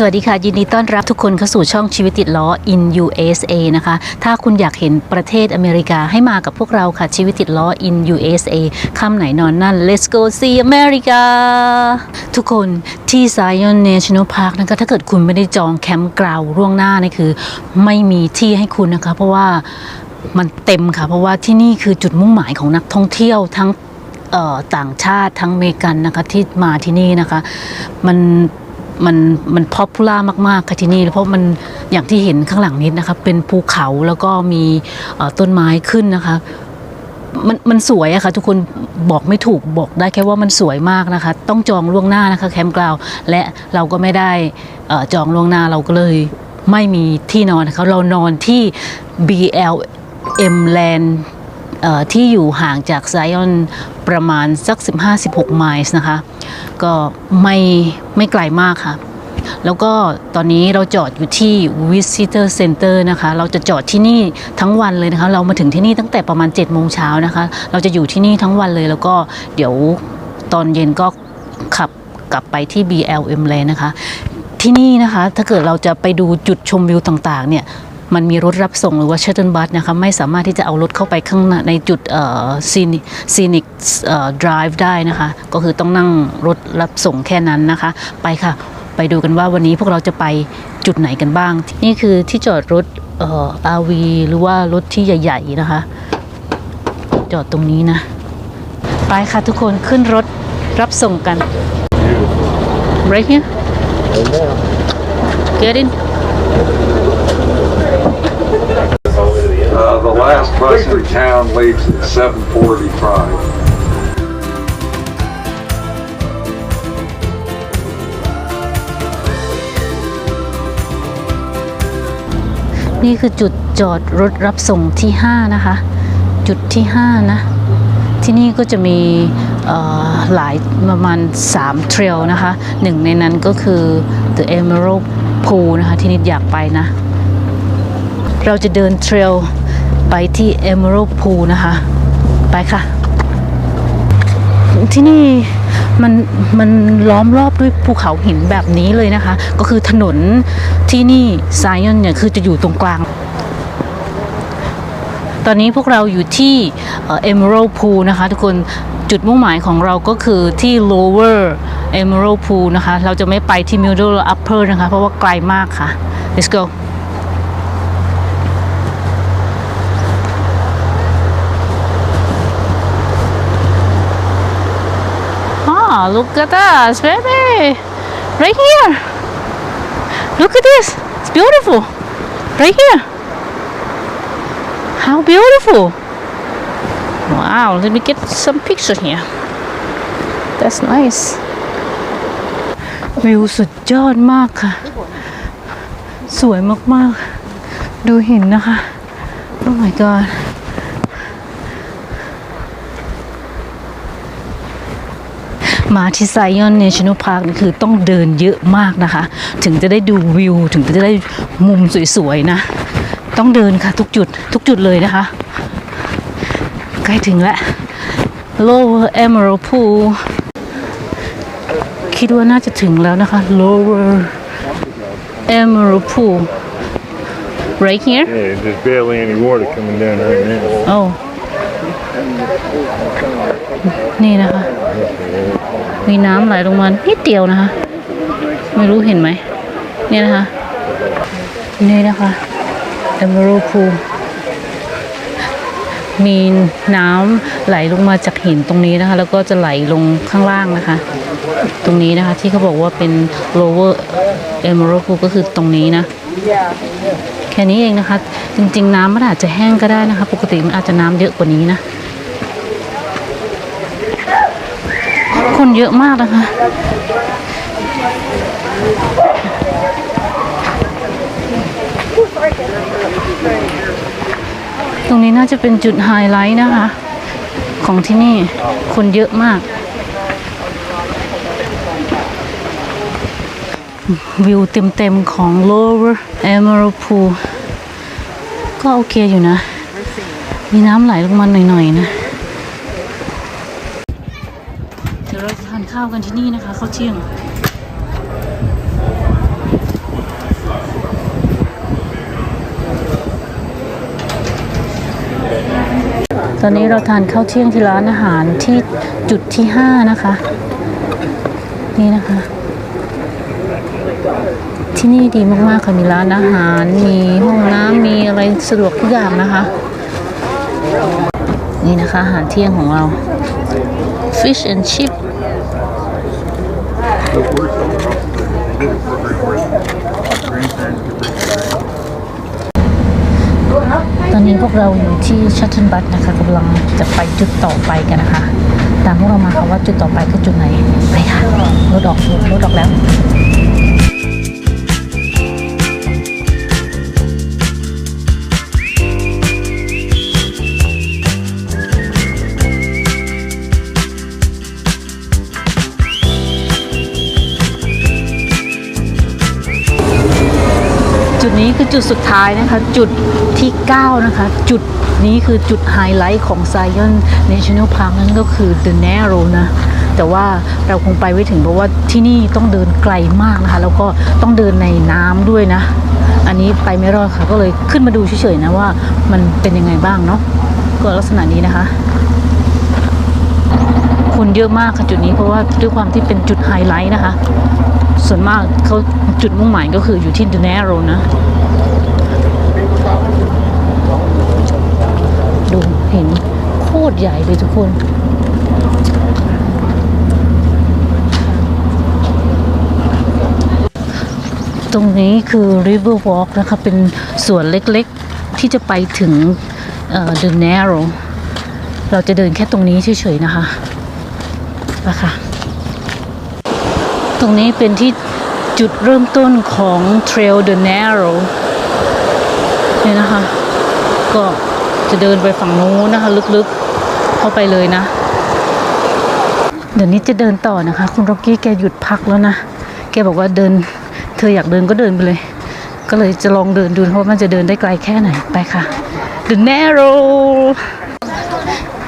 สวัสดีค่ะ ยินดีต้อนรับทุกคนเข้าสู่ช่องชีวิตติดล้อ in USA นะคะ ถ้าคุณอยากเห็นประเทศอเมริกาให้มากับพวกเราค่ะ ชีวิตติดล้อ in USA คำไหนนอนนั่น let's go see America ทุกคนที่ Zion National Park นะคะถ้าเกิดคุณไม่ได้จองแคมป์กราวล่วงหน้านี่คือ ไม่มีที่ให้คุณนะคะ เพราะว่ามันเต็มค่ะ เพราะว่าที่นี่คือจุดมุ่งหมายของนักท่องเที่ยวทั้งต่างชาติทั้งเมกันนะคะที่มาที่นี่นะคะ มัน มันมันพ o p ูล่ามากๆค่ะที่นี่ เพราะมันอย่างที่เห็นข้างหลังนิดนะคะเป็นภูเขาแล้วก็มีต้นไม้ขึ้นนะคะมันมันสวยอะค่ะทุกคนบอกไม่ถูกบอกได้แค่ว่ามันสวยมากนะคะ ต้องจองล่วงหน้านะคะแคมป์กราวและเราก็ไม่ได้จองล่วงหน้าเราก็เลยไม่มีที่นอนนะคะเรานอนที่ BLM Land ที่อยู่ห่างจากไซออนประมาณสัก 15-16 ไมล์นะคะ ก็ไม่ไม่ไกลมากค่ะ แล้วก็ตอนนี้เราจอดอยู่ที่ Visitor Center นะคะ เราจะจอดที่นี่ทั้งวันเลยนะคะ เรามาถึงที่นี่ตั้งแต่ประมาณ7โมงเช้านะคะ เราจะอยู่ที่นี่ทั้งวันเลย แล้วก็เดี๋ยวตอนเย็นก็ขับกลับไปที่ BLM เลยนะคะ ที่นี่นะคะถ้าเกิดเราจะไปดูจุดชมวิวต่างๆเนี่ย มันมีรถรับส่งหรือว่า shuttle bus นะคะไม่สามารถที่จะเอารถเข้าไปข้างในในจุดซีนิซีนิกดรฟ์ได้นะคะ ก็คือต้องนั่งรถรับส่งแค่นั้นนะคะ ไปค่ะ ไปดูกันว่าวันนี้พวกเราจะไปจุดไหนกันบ้าง นี่คือที่จอดรถเอ่อ RV หรือว่ารถที่ใหญ่ๆนะคะ จอดตรงนี้นะ ไปค่ะทุกคนขึ้นรถรับส่งกัน right here get in Uh, the last bus in town leaves at seven forty-five. นี่คือจุดจอดรถรับส่งที่ 5 นะคะ จุดที่ 5 นะ ที่นี่ก็จะมีหลายประมาณ 3 เทรลนะคะ หนึ่งในนั้นก็คือ The Emerald Pool นะคะ ที่นิดอยากไปนะ เราจะเดินเทรล ไปที่ Emerald Pool นะคะ ไปค่ะ ที่นี่มันมันล้อมรอบด้วยภูเขาหินแบบนี้เลยนะคะ ก็คือถนนที่นี่ไซออนเนี่ยคือจะอยู่ตรงกลาง ตอนนี้พวกเราอยู่ที่เอ่อ Emerald Pool นะคะ ทุกคนจุดมุ่งหมายของเราก็คือที่ Lower Emerald Pool นะคะ เราจะไม่ไปที่ Middle Upper นะคะ เพราะว่าไกลมากค่ะ let's go look at us, baby. Right here. Look at this. It's beautiful. Right here. How beautiful. Wow, let me get some picture here. That's nice. วิวสุดยอดมากค่ะ สวยมากๆ ดูหินนะคะ Oh my god มาที่ไซออนเนชั่นแนลพาร์คนี่คือต้องเดินเยอะมากนะคะ ถึงจะได้ดูวิว ถึงจะได้มุมสวยๆนะ ต้องเดินค่ะทุกจุดทุกจุดเลยนะคะ ใกล้ถึงแล้ว Lower Emerald Pool คิดว่าน่าจะถึงแล้วนะคะ Lower Emerald Pool right here Yeah, there's barely any water coming down right now. โอ้นี่นะคะ มีน้ำไหลลงมานิดเดียวนะคะ ไม่รู้เห็นไหมเนี่ยนะคะ นี่นะคะ Emerald Pool มีน้ำไหลลงมาจากหินตรงนี้นะคะ แล้วก็จะไหลลงข้างล่างนะคะ ตรงนี้นะคะที่เขาบอกว่าเป็น lower emerald pool ก็คือตรงนี้นะแค่นี้เองนะคะ จริง ๆ น้ำมันอาจจะแห้งก็ได้นะคะ ปกติมันอาจจะน้ำเยอะกว่านี้นะ คนเยอะมากนะคะ ตรงนี้น่าจะเป็นจุดไฮไลท์นะคะ ของที่นี่คนเยอะมาก วิวเต็มๆของ Lower Emerald Pool ก็โอเคอยู่นะ มีน้ำไหลลงมาหน่อยๆนะาวกันที่นี่นะคะข้าวเที่ยงตอนนี้เราทานข้าวเที่ยงที่ร้านอาหารที่จุดที่ห้านะคะ นี่นะคะ ที่นี่ดีมากๆค่ะมีร้านอาหาร มีห้องน้ำมีอะไรสะดวกทุกอย่างนะคะ นี่นะคะอาหารเที่ยงของเรา fish and chips ตอนนี้พวกเราอยู่ที่ชัตเทิลบัสนะคะกำลังจะไปจุดต่อไปกันนะคะ ตามพวกเรามาค่ะว่าจุดต่อไปคือจุดไหน ไปค่ะรถออกรถออกแล้ว นี้คือจุดสุดท้ายนะคะ จุดที่ 9 นะคะ จุดนี้คือจุดไฮไลท์ของ Zion National Park นั่นก็คือ The Narrow นะ แต่ว่าเราคงไปไม่ถึงเพราะว่าที่นี่ต้องเดินไกลมากนะคะ แล้วก็ต้องเดินในน้ำด้วยนะ อันนี้ไปไม่รอดค่ะ ก็เลยขึ้นมาดูเฉยๆนะว่ามันเป็นยังไงบ้างเนาะก็ลักษณะนี้นะคะคนเยอะมากค่ะจุดนี้เพราะว่าด้วยความที่เป็นจุดไฮไลท์นะคะ ส่วนมากเขาจุดมุ่งหมายก็คืออยู่ที่ The Narrow นะ ดูเห็นโค ตรใหญ่เลยทุกคนตรงนี้คือ River Walk นะคะ เป็นสวนเล็กๆ ที่จะไปถึงเอ่อ The Narrow เราจะเดินแค่ตรงนี้เฉยๆนะคะนะคะตรงนี้เป็นที่จุดเริ่มต้นของ Trail the Narrow เนี่ยนะคะ ก็จะเดินไปฝั่งนู้นนะคะ ลึกๆ เข้าไปเลยนะ เดี๋ยวนี้จะเดินต่อนะคะ คุณร็อกกี้แกหยุดพักแล้วนะ แกบอกว่าเดิน เธออยากเดินก็เดินไปเลย ก็เลยจะลองเดินดูเพราะว่ามันจะเดินได้ไกลแค่ไหนไปค่ะ The Narrow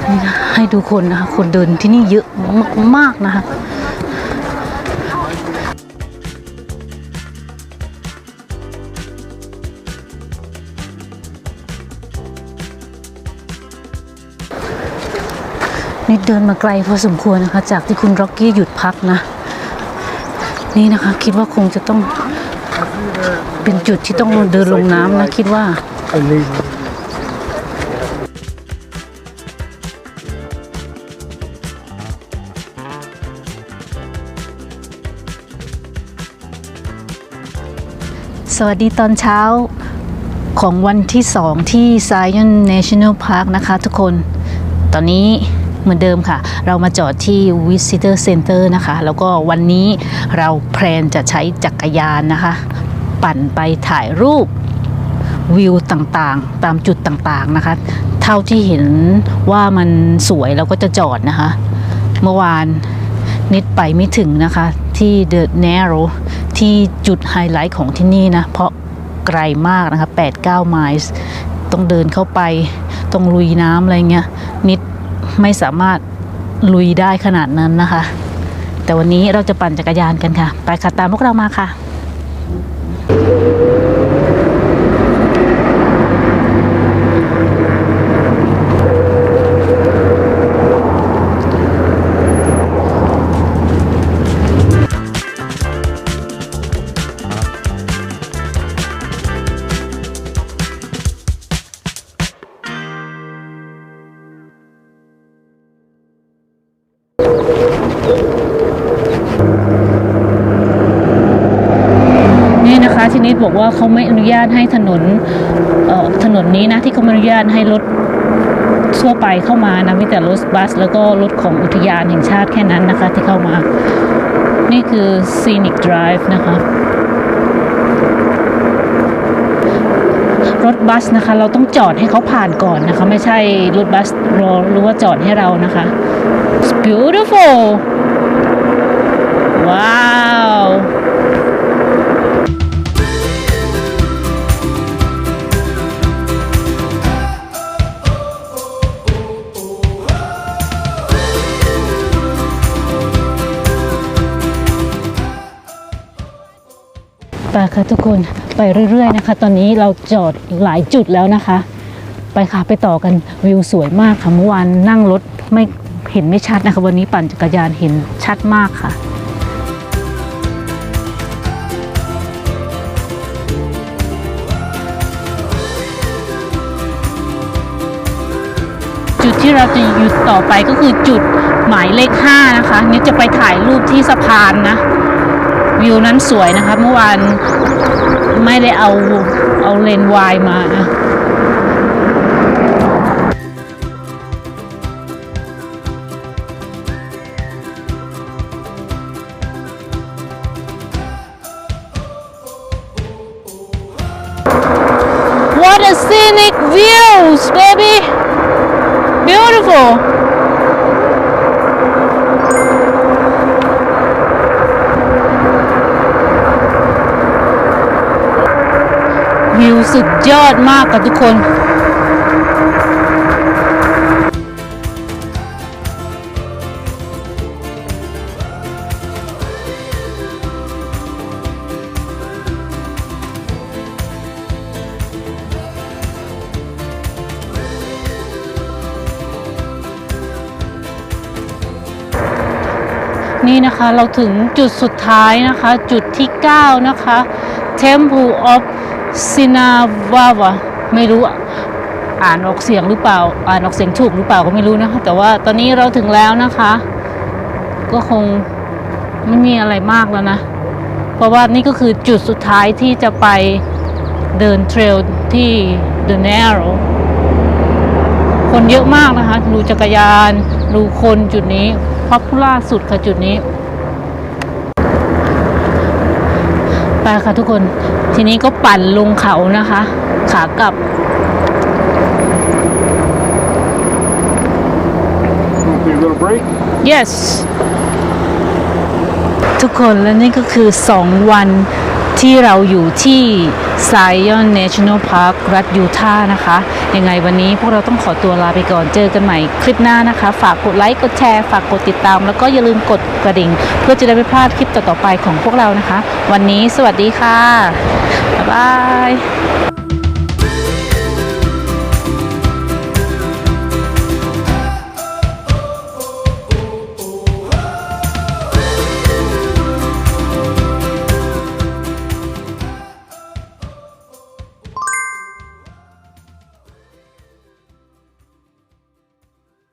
นี่นะให้ดูคนนะคะ คนเดินที่นี่เยอะมากๆนะคะ นี่เดินมาไกลพอสมควรนะคะ จากที่คุณร็อกกี้หยุดพักนะ นี่นะคะ คิดว่าคงจะต้องเป็นจุดที่ต้องเดินลงน้ำนะ คิดว่าสวัสดีตอนเช้าของวันที่สองที่ Zion National Park นะคะทุกคน ตอนนี้ เหมือนเดิมค่ะ เรามาจอดที่ Visitor Center นะคะ แล้วก็วันนี้เราแพลนจะใช้จักรยานนะคะ ปั่นไปถ่ายรูปวิวต่างๆ ตามจุดต่างๆนะคะ เท่าที่เห็นว่ามันสวยเราก็จะจอดนะคะ เมื่อวานนิดไปไม่ถึงนะคะ ที่ The Narrow ที่จุดไฮไลท์ของที่นี่นะ เพราะไกลมากนะคะ 8-9 ไมล์ต้องเดินเข้าไป ต้องลุยน้ำอะไรเงี้ย นิด ไม่สามารถลุยได้ขนาดนั้นนะคะ แต่วันนี้เราจะปั่นจักรยานกันค่ะ ไปค่ะตามพวกเรามาค่ะ บอกว่าเขาไม่อนุญาตให้ถนนถนนนี้นะที่เขาไม่อนุญาตให้รถทั่วไปเข้ามานะมีแต่รถบัส แล้วก็รถของอุทยานแห่งชาติแค่นั้นนะคะ ที่เข้ามา นี่คือ Scenic Drive นะคะรถบัสนะคะ เราต้องจอดให้เขาผ่านก่อนนะคะ ไม่ใช่รถบัสรอหรือว่าจอดให้เรานะคะ It's beautiful ว้าว ไปค่ะทุกคนไปเรื่อย ๆ นะคะ ตอนนี้เราจอดหลายจุดแล้วนะคะ ไปค่ะไปต่อกันวิวสวยมากค่ะเมื่อวานนั่งรถไม่เห็นไม่ชัดนะคะ วันนี้ปั่นจักรยานเห็นชัดมากค่ะจุดที่เราจะหยุดต่อไปก็คือจุดหมายเลข5นะคะนี่จะไปถ่ายรูปที่สะพานนะ วิวนั้นสวยนะคะเมื่อวานไม่ได้เอาเอาเลนวายมา What a scenic views, baby! Beautiful! สุดยอดมากกับทุกคนนี่นะคะเราถึงจุดสุดท้ายนะคะ จุดที่ 9 นะคะ Temple of Sinavava ไม่รู้อ่านออกเสียงหรือเปล่า อ่านออกเสียงถูกหรือเปล่าก็ไม่รู้นะคะ แต่ว่าตอนนี้เราถึงแล้วนะคะ ก็คงไม่มีอะไรมากแล้วนะ เพราะว่านี่ก็คือจุดสุดท้ายที่จะไปเดินเทรลที่ The Narrow คนเยอะมากนะคะ ดูจักรยาน ดูคนจุดนี้พ o p พูล่าสุดค่ะจุดนี้ ไปค่ะทุกคน ทีนี้ก็ปั่นลงเขานะคะ ขากลับ Okay, a little break. yes ทุกคนและนี่ก็คือ 2 วันที่เราอยู่ที่ Zion National Park รัฐยูทาห์นะคะ ยังไงวันนี้พวกเราต้องขอตัวลาไปก่อนเจอกันใหม่คลิปหน้านะคะ ฝากกดไลค์ กดแชร์ ฝากกดติดตาม แล้วก็อย่าลืมกดกระดิ่ง เพื่อจะได้ไม่พลาดคลิปต่อๆไปของพวกเรานะคะ วันนี้สวัสดีค่ะ บ๊ายบาย